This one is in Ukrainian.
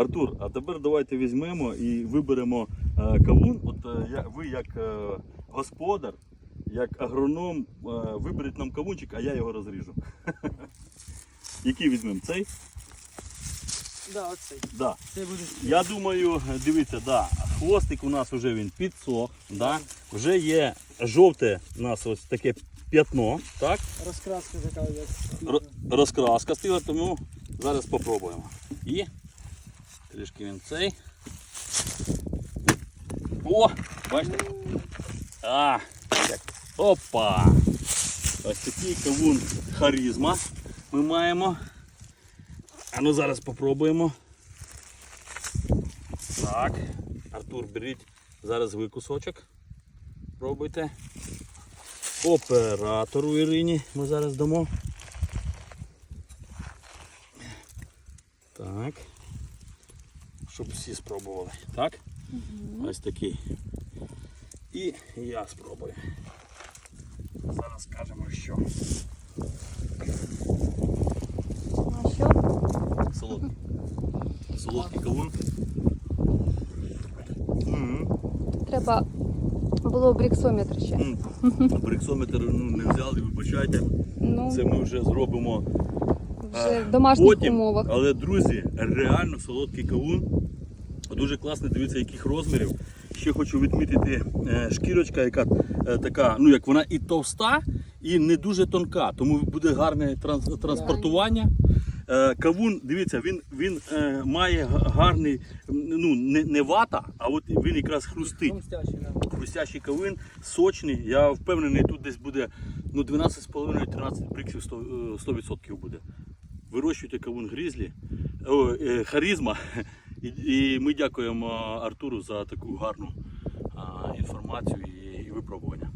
Артур, а тепер давайте візьмемо і виберемо е, кавун. От е, ви як е, господар, як агроном, е, виберіть нам кавунчик, а я його розріжу. Який візьмемо? Цей? Да, оцей. Да. Це буде Я думаю, дивіться, да, хвостик у нас вже він підсох, да, вже є жовте у нас ось таке п'ятно, так? розкраска така розкраска стила, тому зараз спробуємо. І трішки він цей. О! Бачите? А, як. Опа! Ось такий кавун харизма ми маємо. А ну зараз спробуємо. Так. Артур, беріть зараз ви кусочок. Пробуйте. Оператору Ірині ми зараз дамо. Так. Щоб всі спробували. Так? Ось такий. І я спробую. Зараз скажемо що. А що? Солодкий. Солодкий кавун. Треба було бріксометр ще. М. Бриксометр ну, не взяли, вибачайте. Ну, Це ми вже зробимо вже в домашніх потім. умовах. Але, друзі, реально солодкий кавун. Дуже класний, дивіться, яких розмірів. Ще хочу відмітити е, шкірочка, яка е, така, ну як вона і товста, і не дуже тонка, тому буде гарне транс- транспортування. Е, Кавун, дивіться, він, він має гарний, ну не, не вата, а от він якраз хрустить. Хрустящий, да. Хрустящий кавин, сочний. Я впевнений, тут десь буде ну, 12,5-13 бриксів 100%, е, 100% буде. Вирощуйте кавун грізлі, о, е, харизма. І, і ми дякуємо Артуру за таку гарну а, інформацію і, і випробування.